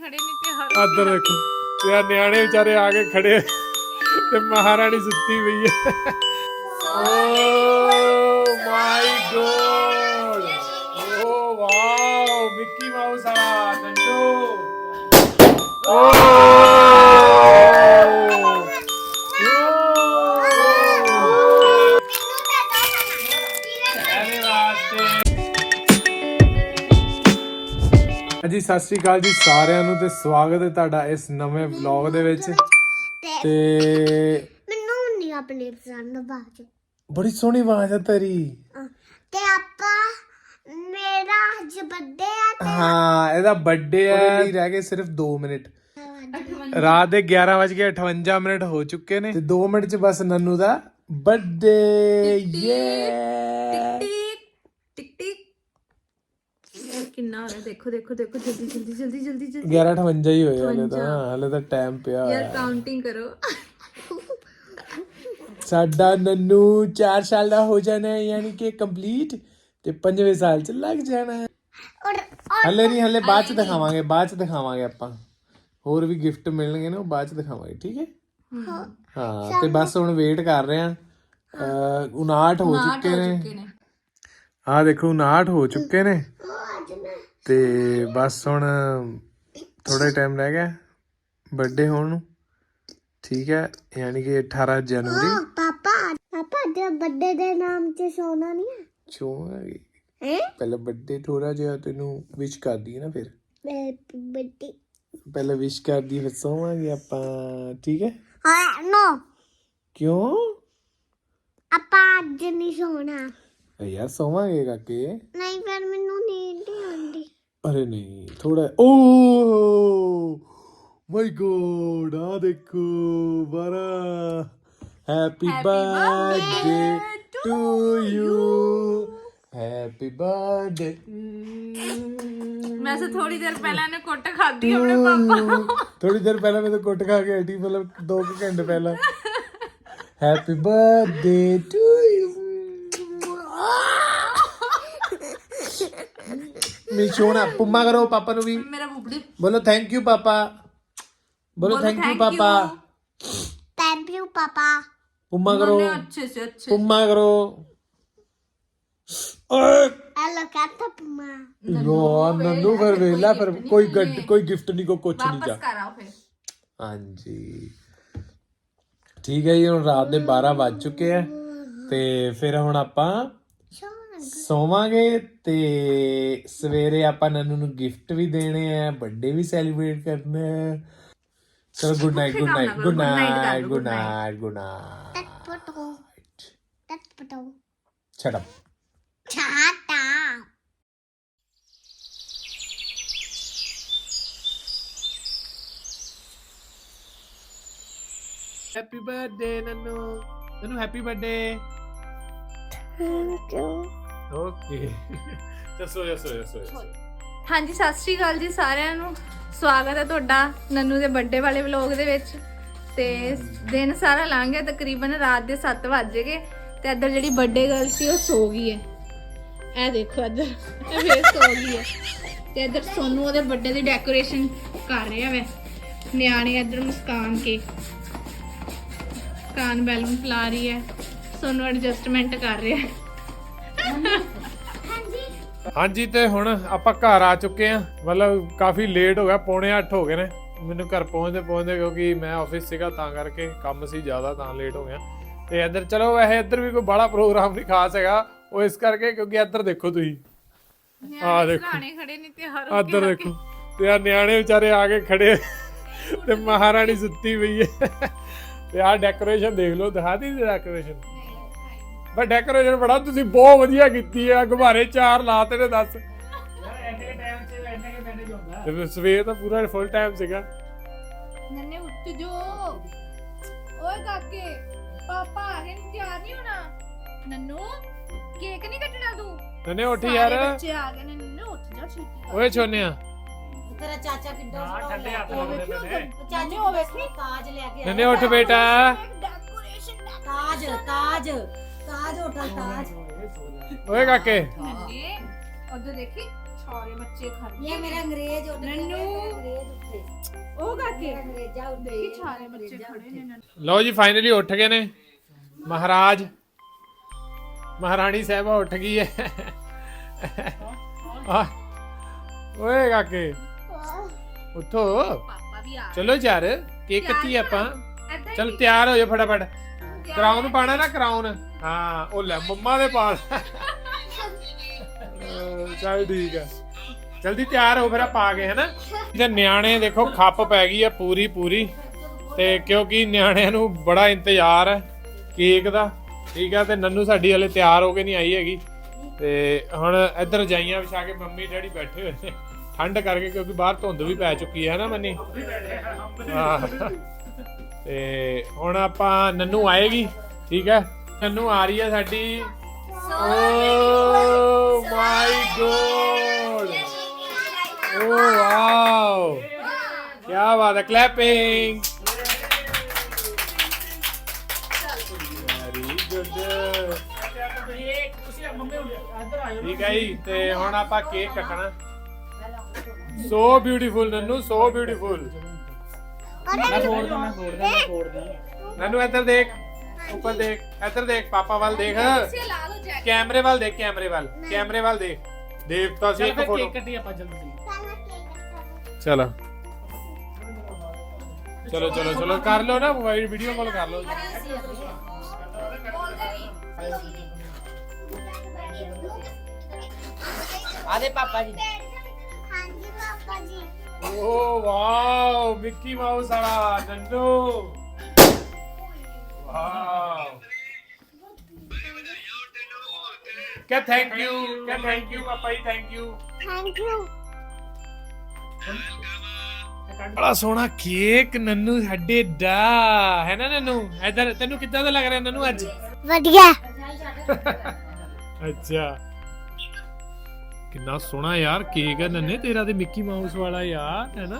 ਖੜੇ ਨੇ ਤੇ ਹਰ ਇੱਧਰ ਦੇਖੋ, ਤੇ ਨਿਆਣੇ ਵਿਚਾਰੇ ਆ ਕੇ ਖੜੇ ਤੇ ਮਹਾਰਾਣੀ ਸੁੱਤੀ ਪਈ ਹੈ ਓ my god oh wow Mickey Mouse ਆ oh Nannu oh, oh oh! ਹਾਂਜੀ ਸਤਿ ਸ਼੍ਰੀ ਅਕਾਲ ਜੀ ਸਾਰਿਆਂ ਨੂੰ ਤੇ ਸਵਾਗਤ ਹੈ ਤੁਹਾਡਾ ਇਸ ਨਵੇਂ ਵਲੌਗ ਦੇ ਵਿੱਚ। ਤੇ ਮੈਨੂੰ ਨਹੀਂ ਆਪਣੇ ਪਸੰਦ ਬਾਜ ਬੜੀ ਸੋਹਣੀ ਆਵਾਜ਼ ਹੈ ਤੇਰੀ। ਤੇ ਆਪਾਂ ਮੇਰਾ ਅੱਜ ਬੱਡੇ ਆ ਤੇ ਹਾਂ ਇਹਦਾ ਬਰਥਡੇ ਹੈ ਰਹਿ ਗਏ ਸਿਰਫ 2 ਮਿੰਟ। ਰਾਤ ਦੇ 11:58 ਮਿੰਟ ਹੋ ਚੁੱਕੇ ਨੇ। ਤੇ 2 ਮਿੰਟ ਚ ਬਸ ਨੰਨੂ ਦਾ ਬਰਥਡੇ ਯੇ ਕਿੰਨਾ ਹੋ ਰਿਹਾ? ਦੇਖੋ ਦੇਖੋ ਦੇਖੋ ਜਲਦੀ ਜਲਦੀ ਜਲਦੀ ਜਲਦੀ ਜਲਦੀ। 11:58 ਹੀ ਹੋਇਆ ਹਲੇ ਤਾਂ ਹਲੇ ਤਾਂ ਟਾਈਮ ਪਿਆ ਯਾਰ। ਕਾਊਂਟਿੰਗ ਕਰੋ। ਸਾਡਾ ਨੰਨੂ 4 ਸਾਲ ਦਾ ਹੋ ਜਾਣਾ ਹੈ ਯਾਨੀ ਕਿ ਕੰਪਲੀਟ ਤੇ 5ਵੇਂ ਸਾਲ ਚ ਲੱਗ ਜਾਣਾ ਹੈ। ਹਲੇ ਨਹੀਂ ਹਲੇ ਬਾਅਦ ਚ ਦਿਖਾਵਾਂਗੇ ਬਾਅਦ ਚ ਦਿਖਾਵਾਂਗੇ ਆਪਾਂ। ਹੋਰ ਵੀ ਗਿਫਟ ਮਿਲਣਗੇ ਨਾ ਉਹ ਬਾਅਦ ਚ ਦਿਖਾਵਾਂਗੇ ਠੀਕ ਹੈ? ਹਾਂ। ਤੇ ਬਸ ਹੁਣ ਵੇਟ ਕਰ ਰਹੇ ਆ 59 ਹੋ ਚੁੱਕੇ ਨੇ। ਆ ਦੇਖੋ 59 ਹੋ ਚੁੱਕੇ ਨੇ। ਤੇ ਬਸ ਹੁਣ ਥੋੜਾ ਟਾਈਮ ਰਹਿ ਗਿਆ ਬਰਥਡੇ ਹੋਣ ਨੂੰ। ਠੀਕ ਹੈ ਯਾਨੀ ਕਿ 18 ਜਨਵਰੀ। ਪਾਪਾ ਪਾਪਾ ਦੇ ਬੱਡੇ ਦੇ ਨਾਮ ਤੇ ਸੋਨਾ ਨਹੀਂ ਹੈ। ਚੋਵਾਂਗੇ ਹੈ ਪਹਿਲਾਂ ਬਰਥਡੇ ਥੋੜਾ ਜਿਹਾ ਤੈਨੂੰ ਵਿਸ਼ ਕਰਦੀ ਹੈ ਨਾ ਫਿਰ। ਬੱਡੇ ਪਹਿਲਾਂ ਵਿਸ਼ ਕਰਦੀ ਫਿਰ ਸੋਵਾਂਗੇ ਆਪਾਂ। ਠੀਕ ਹੈ? ਹਾਂ ਨੋ ਕਿਉਂ? ਆਪਾਂ ਅੱਜ ਨਹੀਂ ਸੋਣਾ। ਯਾਰ ਸੋਵਾਂਗੇ ਕਾਕੇ। ਨਹੀਂ ਪਰ ਮੈਨੂੰ ਨੀਂਦ ਨਹੀਂ ਆਉਂਦੀ। ਅਰੇ ਨਹੀਂ ਥੋੜਾ ਓ ਮਾਈ ਗੋਡ ਆ ਦੇਖੋ ਬਾਰਾ happy birthday to you. Happy birthday. ਮੈਂ ਸੇ ਥੋੜੀ ਦੇਰ ਪਹਿਲਾਂ ਨੇ ਕੁੱਟ ਖਾਧੀ ਆਪਣੇ ਪਾਪਾ ਥੋੜੀ ਦੇਰ ਪਹਿਲਾਂ ਮੈਂ ਤਾਂ ਕੁੱਟ ਖਾ ਕੇ ਹਟੀ ਮਤਲਬ 2 ਘੰਟੇ ਪਹਿਲਾਂ। ਹੈਪੀ ਬਰਥਡੇ ਟੂ ਯੂ ਮਿਸ਼ੋਨਾ ਪੁੰਮਾ ਕਰੋ ਪਾਪਾ ਨੂੰ ਵੀ। ਮੇਰਾ ਬੁਬੜੀ ਬੋਲੋ ਥੈਂਕ ਯੂ ਪਾਪਾ। ਬੋਲੋ ਥੈਂਕ ਯੂ ਪਾਪਾ। ਥੈਂਕ ਯੂ ਪਾਪਾ। ਪੁੰਮਾ ਕਰੋ। ਨੇ ਅੱਛੇ ਸੇ ਅੱਛੇ ਪੁੰਮਾ ਕਰੋ। ਓਏ ਹੈਲੋ ਕਾਤਾ ਪਮਾ। ਯਾਰ ਨੰਨੂ ਫਿਰ ਵੇਲਾ ਫਿਰ ਕੋਈ ਗੱਡ- ਕੋਈ ਗਿਫਟ ਨਹੀਂ ਕੋ ਕੁਛ ਨਹੀਂ ਜਾ ਵਾਪਸ ਕਰ ਆਓ ਫਿਰ। ਹਾਂਜੀ। ਠੀਕ ਹੈ ਜੀ ਹੁਣ ਰਾਤ ਦੇ 12 ਵੱਜ ਚੁੱਕੇ ਆ। ਤੇ ਫਿਰ ਹੁਣ ਆਪਾਂ ਸੋਵਾਂਗੇ ਤੇ ਸਵੇਰੇ ਆਪਾਂ ਨੰਨੂ ਨੂੰ ਗਿਫਟ ਵੀ ਦੇਣੇ ਆ ਬਰਥਡੇ ਵੀ ਸੈਲੀਬ੍ਰੇਟ ਕਰਨਾ ਹੈ ਚਲੋ good night good night good night good night good night ਤਤ ਪਟੋ ਤਤ ਪਟੋ ਛੱਡ ਅਪ ਛਾਤਾ happy birthday Nannu Nannu happy birthday thank you okay ਚਸੋ ਚਸੋ ਚਸੋ ਹਾਂਜੀ, ਸਤਿ ਸ਼੍ਰੀ ਅਕਾਲ ਜੀ ਸਾਰਿਆਂ ਨੂੰ। ਸਵਾਗਤ ਹੈ ਤੁਹਾਡਾ ਨੰਨੂ ਦੇ ਬਰਥਡੇ ਵਾਲੇ ਵਲੌਗ ਦੇ ਵਿੱਚ। ਤੇ ਦਿਨ ਸਾਰਾ ਲੰਘ ਗਿਆ, ਤਕਰੀਬਨ ਰਾਤ ਦੇ 7 ਵੱਜ ਗਏ ਤੇ ਇੱਧਰ ਜਿਹੜੀ ਬਰਥਡੇ ਗਰਲ ਸੀ, ਉਹ ਸੋ ਗਈ ਹੈ। ਇਹ ਦੇਖੋ ਇੱਧਰ, ਇਹ ਫੇਰ ਸੋ ਗਈ ਹੈ। ਤੇ ਇੱਧਰ ਸੋਨੂ ਉਹਦੇ ਬਰਥਡੇ ਦੀ ਡੈਕੋਰੇਸ਼ਨ ਕਰ ਰਿਹਾ ਵੇ। ਨਿਆਣੇ ਇੱਧਰ ਮੁਸਕਾਨ ਕੇ ਕਾਨ ਬੈਲੂਨ ਫਲਾ ਰਹੀ ਹੈ। ਸੋਨੂ ਐਡਜਸਟਮੈਂਟ ਕਰ ਰਿਹਾ। ਹੈ ਹਾਂਜੀ ਤੇ ਹੁਣ ਆਪਾਂ ਘਰ ਆ ਚੁੱਕੇ ਆ। ਮਤਲਬ ਕਾਫੀ ਲੇਟ ਹੋ ਗਿਆ ਪੌਣੇ 8 ਹੋ ਗਏ ਨੇ। ਮੈਨੂੰ ਘਰ ਪਹੁੰਚਦੇ ਪਹੁੰਚਦੇ ਕਿਉਂਕਿ ਮੈਂ ਆਫਿਸ ਸੀਗਾ ਤਾਂ ਕਰਕੇ ਕੰਮ ਸੀ ਜ਼ਿਆਦਾ ਤਾਂ ਲੇਟ ਹੋ ਗਿਆ। ਤੇ ਇੱਧਰ ਚਲੋ ਵੈਸੇ ਇੱਧਰ ਵੀ ਕੋਈ ਬੜਾ ਪ੍ਰੋਗਰਾਮ ਨਹੀਂ ਖਾਸ ਹੈਗਾ। ਉਹ ਇਸ ਕਰਕੇ ਕਿਉਂਕਿ ਇੱਧਰ ਦੇਖੋ ਤੁਸੀਂ। ਆਹ ਦੇਖੋ। ਨਿਆਣੇ ਖੜੇ ਨੇ ਤੇ ਹਰ ਇੱਧਰ ਦੇਖੋ। ਤੇ ਆ ਨਿਆਣੇ ਵਿਚਾਰੇ ਆ ਕੇ ਖੜੇ। ਤੇ ਮਹਾਰਾਣੀ ਸੁੱਤੀ ਪਈ ਹੈ। ਤੇ ਆ ਡੈਕੋਰੇਸ਼ਨ ਦੇਖ ਲਓ ਦਿਖਾ ਦੀ ਡੈਕੋਰੇਸ਼ਨ ਪਰ ਡੈਕੋਰੇਸ਼ਨ ਬੜਾ ਤੁਸੀਂ ਬਹੁਤ ਵਧੀਆ ਕੀਤੀ ਆ ਗੁਬਾਰੇ ਚਾਰ ਲਾਤੇ ਨੇ ਦੱਸ। ਤੇ ਫਿਰ ਸਵੇਰ ਦਾ ਪੂਰਾ ਫੁੱਲ ਟਾਈਮ ਸੀਗਾ। ਨੰਨੇ ਉੱਠ ਜੋ। ਓਏ ਕਾਕੇ ਪਾਪਾ ਆ ਗਏ ਨੇ, ਤਿਆਰ ਨਹੀਂ ਹੋਣਾ। ਨੰਨੂ ਕੇਕ ਨਹੀਂ ਕੱਟਣਾ ਤੂੰ? ਨਨੇ ਉੱਠ ਸਾਰੇ ਯਾਰ। ਬੱਚੇ ਆ ਗਏ ਨੇ ਨੰਨੂ ਉੱਠ ਜਾ ਛੇਤੀ ਓਏ ਛੋਨਿਆ। ਤੇਰਾ ਚਾਚਾ ਕਿੱਡਾ ਸੋਹਣਾ ਠੰਡੇ ਹੱਥ ਉਹ ਵੇਖੀ ਚਾਚੇ ਉਹ ਵੇਖੀ। ਤਾਜ ਲੈ ਕੇ ਨਨੇ ਉੱਠ ਬੇਟਾ। ਡੈਕੋਰੇਸ਼ਨ ਤਾਜ ਤਾਜ। ਤਾਜ ਹੋਟਲ ਤਾਜ। ਓਏ ਕਾਕੇ। ਨੰਨੇ ਉਧਰ ਦੇਖੀ ਸਾਰੇ ਬੱਚੇ ਖੜ ਇਹ ਮੇਰਾ ਅੰਗਰੇਜ਼ ਹੋਟਲ ਨੰਨੂ। ਅੰਗਰੇਜ਼ ਉੱਥੇ। ਕੇ ਦੇਖੀ ਸਾਰੇ ਬੱਚੇ ਖੜੇ ਨੇ ਲਓ ਜੀ ਫਾਈਨਲੀ ਉੱਠ ਗਏ ਨੇ। ਮਹਾਰਾਜ ਮਹਾਰਾਣੀ ਸਾਹਿਬਾ ਉੱਠ ਗਈ ਹੈ। ਆ, ਓਏ ਕਾਕੇ ਉੱਠੋ। ਪਾਪਾ ਵੀ ਆ ਚਲੋ ਯਾਰ ਕੇਕ ਕੱਟੀ ਆਪਾਂ। ਚਲ ਤਿਆਰ ਹੋ ਜਾ ਫਟਾਫਟ। ਕਰਾਉਨ ਪਾਣਾ ਨਾ ਕਰਾਉਨ ਹਾਂ ਉਹ ਲੈ ਮੰਮਾ ਦੇ ਪਾਸ। ਅਹ ਚੱਲ ਠੀਕ ਆ। ਜਲਦੀ ਤਿਆਰ ਹੋ ਫਿਰ ਆ ਗਏ ਹਨਾ? ਤੇ ਨਿਆਣੇ ਦੇਖੋ ਖੱਪ ਪੈ ਗਈ ਆ ਪੂਰੀ ਪੂਰੀ। ਤੇ ਕਿਉਂਕਿ ਨਿਆਣਿਆਂ ਨੂੰ ਬੜਾ ਇੰਤਜ਼ਾਰ ਹੈ ਕੇਕ ਦਾ। ਠੀਕ ਆ ਤੇ ਨੰਨੂ ਸਾਡੀ ਹਲੇ ਤਿਆਰ ਹੋ ਕੇ ਨਹੀਂ ਆਈ ਹੈਗੀ। ਤੇ ਹੁਣ ਇੱਧਰ ਜਾਈਆਂ ਵਿਛਾ ਕੇ ਮੰਮੀ ਡੈਡੀ ਬੈਠੇ ਹੋਏ ਨੇ। ਠੰਡ ਕਰਕੇ ਕਿਉਂਕਿ ਬਾਹਰ ਧੁੰਦ ਵੀ ਪੈ ਚੁੱਕੀ ਹੈ ਨਾ ਮੰਨੀ? ਹਾਂ। ਤੇ ਹੁਣ ਆਪਾਂ ਨੰਨੂ ਆਏਗੀ, ਠੀਕ ਹੈ? ਨੰਨੂ ਆ ਰਹੀ ਹੈ ਸਾਡੀ। ਓ ਮਾਈ ਗੋਡ ਓ ਵਾਓ ਕੀ ਬਾਤ ਹੈ ਕਲੈਪਿੰਗ ਵੈਰੀ ਗੁੱਡ ਠੀਕ ਹੈ ਜੀ, ਤੇ ਹੁਣ ਆਪਾਂ ਕੇਕ ਕੱਟਣਾ। So beautiful Nannu so beautiful Nannu ਇੱਧਰ ਦੇਖ ਉੱਪਰ ਦੇਖ ਇੱਧਰ ਦੇਖ ਪਾਪਾ ਵੱਲ ਦੇਖ। ਕੈਮਰੇ ਵੱਲ ਦੇਖ ਕੈਮਰੇ ਵੱਲ ਕੈਮਰੇ ਵੱਲ ਦੇਖ। ਦੇਖ ਤਾਂ ਸੀ ਇੱਕ ਫੋਟੋ ਚਲੋ ਚਲੋ। ਚਲੋ ਚਲੋ ਕਰ ਲਓ ਨਾ ਮੋਬਾਈਲ ਵੀਡੀਓ ਕਾਲ ਕਰ ਲਓ। ਆਦੇ ਪਾਪਾ ਜੀ। ਹਾਂਜੀ ਪਾਪਾ ਜੀ। ਓ ਵਾਓ ਮਿੱਕੀ ਮਾਊਸ ਵਾਲਾ ਨੰਨੂ। ਵਾਓ। ਕਹ ਥੈਂਕ ਯੂ ਕਹ ਥੈਂਕ ਯੂ ਪਾਪਾ ਜੀ ਥੈਂਕ ਯੂ ਥੈਂਕ ਯੂ ਬੜਾ ਸੋਹਣਾ ਕੇਕ ਨੰਨੂ ਸਾਡੇ ਦਾ। ਹੈ ਨਾ ਨੰਨੂ? ਇਧਰ ਤੈਨੂੰ ਕਿੱਦਾਂ ਦਾ ਲੱਗ ਰਿਹਾ ਨੰਨੂ ਅੱਜ? ਵਧੀਆ। ਅੱਛਾ। ਕਿੰਨਾ ਸੋਹਣਾ ਯਾਰ ਕੇਕ ਹੈ ਨੰਨੇ ਤੇਰਾ ਤੇ ਮਿੱਕੀ ਮਾਊਸ ਵਾਲਾ ਯਾਰ ਹੈ ਨਾ?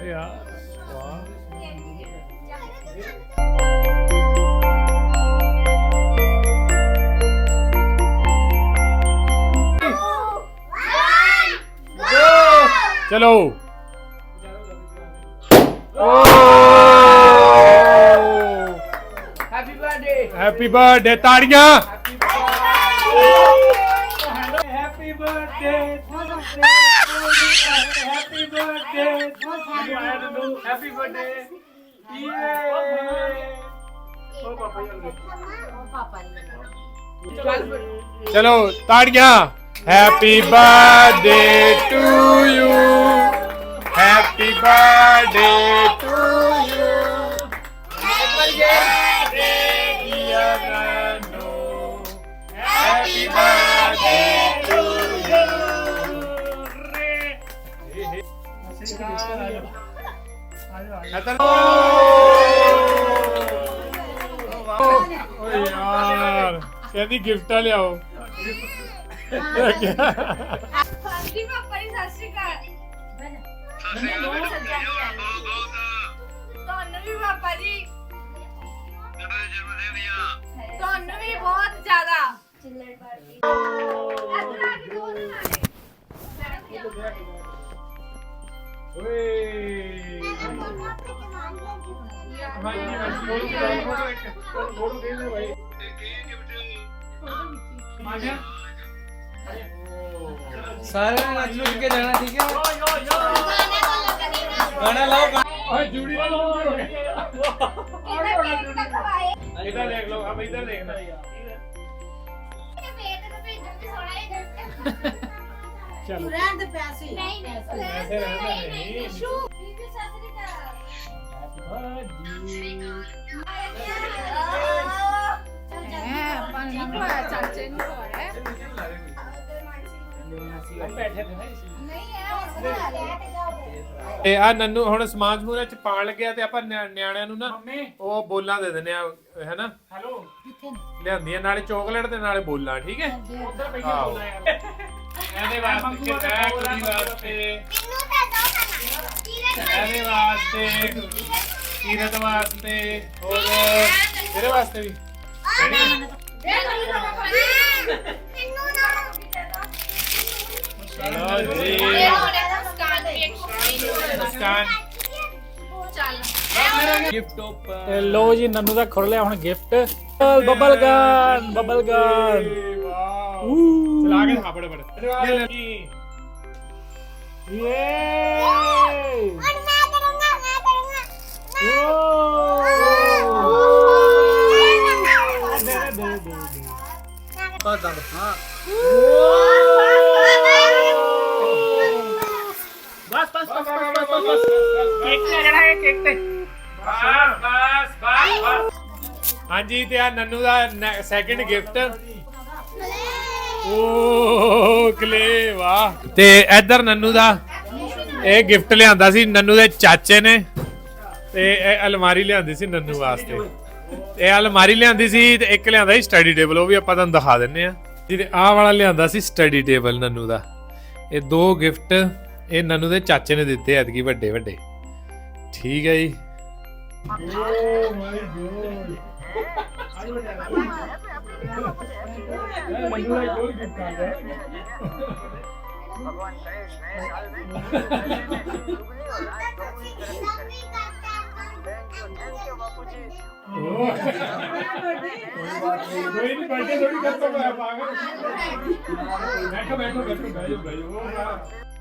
ਓ ਯਾਰ ਵਾਹ। ਚਲੋ। ਹੈਪੀ ਬਰਥਡੇ ਹੈਪੀ ਬਰਥਡੇ ਤਾੜੀਆਂ। Happy birthday happy birthday happy birthday ਯੇ ਓ ਪਾਪਾ ਜੀ ਪਾਪਾ ਜੀ ਚਲੋ ਤਾੜੀਆਂ happy birthday to you happy ਓਏ ਯਾਰ ਕਹਿੰਦੀ ਗਿਫਟਾਂ ਲਿਆਓ ਹਾਂਜੀ ਪਾਪਾ ਜੀ ਸਤਿ ਸ਼੍ਰੀ ਅਕਾਲ ਤੁਹਾਨੂੰ ਵੀ ਪਾਪਾ ਜੀ ਤੁਹਾਨੂੰ ਵੀ ਬਹੁਤ ਜ਼ਿਆਦਾ ਚਿੱਲੜ ਪਾਰਟੀ ਇੱਧਰ ਆ ਕੇ ਦੋ ਦਿਨ ਆ ਗਏ ਓਏ ਹਾਂਜੀ ਹਾਂਜੀ ਫੋਟੋ ਫੋਟੋ ਇੱਕ ਫੋਟੋ ਦੇ ਦੇ ਭਾਈ ਸਾਰਿਆਂ ਨੇ ਅੱਜ ਲੁੱਟ ਕੇ ਜਾਣਾ ਠੀਕ ਹੈ ਗਾਣਾ ਲਾਓ ਓਏ ਜੂੜੀ ਦਾ ਲਾਓ ਇਹਦਾ ਤੇ ਆ ਨੰਨੂ ਹੁਣ ਸਮਾਨ ਸਮੂਨ ਚ ਪਾਣ ਲੱਗਿਆ ਤੇ ਆਪਾਂ ਨਿਆ- ਨਿਆਣਿਆਂ ਨੂੰ ਨਾ ਉਹ ਬੋਲਾਂ ਦੇ ਦਿੰਦੇ ਆ ਹੈਨਾ? ਹੈਲੋ। ਲਿਆਂਦੀਆਂ ਨਾਲੇ ਚਾਕਲੇਟ ਤੇ ਨਾਲੇ ਬੋਲਾਂ ਠੀਕ ਹੈ? ਉਧਰ ਬੈਠੇ। ਬੋਲਣਾ ਯਾਰ। ਇਹਦੇ ਵਾਸਤੇ ਕਿਤਾ ਕੁੜੀ ਵਾਸਤੇ। ਮੈਨੂੰ ਤਾਂ ਦੋ ਖਾਣਾ। ਤੀਰੇ ਇਹਦੇ ਵਾਸਤੇ ਸੀਰਤ ਵਾਸਤੇ ਹੋਰ ਤੇਰੇ ਵਾਸਤੇ ਵੀ। ਗਿਫਟ ਲੋ ਜੀ। ਨੰਨੂ ਦਾ ਖੁਰ ਲਿਆ ਹੁਣ gift bubble gun bubble gun. ਚਲਾ ਕੇ ਖਾ ਬੜੇ ਬੜੇ ਇਹ ਹਾਂਜੀ, ਤੇ ਆ ਨੰਨੂ ਦਾ ਸੈਕਿੰਡ ਗਿਫਟ ਓ, ਕਲੇ, ਵਾਹ। ਤੇ ਇਧਰ ਨੰਨੂ ਦਾ ਇਹ ਗਿਫਟ ਲਿਆਂਦਾ ਸੀ, ਨੰਨੂ ਦੇ ਚਾਚੇ ਨੇ। ਤੇ ਇਹ ਅਲਮਾਰੀ ਲਿਆਂਦੀ ਸੀ ਨੰਨੂ ਵਾਸਤੇ। ਇਹ ਅਲਮਾਰੀ ਲਿਆਂਦੀ ਸੀ ਤੇ ਇੱਕ ਲਿਆਂਦਾ ਸੀ ਸਟੱਡੀ ਟੇਬਲ ਉਹ ਵੀ ਆਪਾਂ ਤੁਹਾਨੂੰ ਦਿਖਾ ਦਿੰਨੇ ਆ। ਜਿਹਦੇ ਆਹ ਵਾਲਾ ਲਿਆਂਦਾ ਸੀ ਸਟੱਡੀ ਟੇਬਲ ਨੰਨੂ ਦਾ। ਇਹ ਦੋ ਗਿਫਟ ਇਹ ਨੰਨੂ ਦੇ ਚਾਚੇ ਨੇ ਦਿੱਤੇ ਐਤਕੀ ਵੱਡੇ ਵੱਡੇ। ਠੀਕ ਹੈ ਜੀ। ਕੋਈ ਨਹੀਂ ਬੈਠੇ ਥੋੜੀ ਕਰਤਾ ਮੈਂ ਪਾਗਲ ਬੈਠੋ ਬੈਠੋ ਬੈਠੋ ਬੈਠੋ ਬੈਠੋ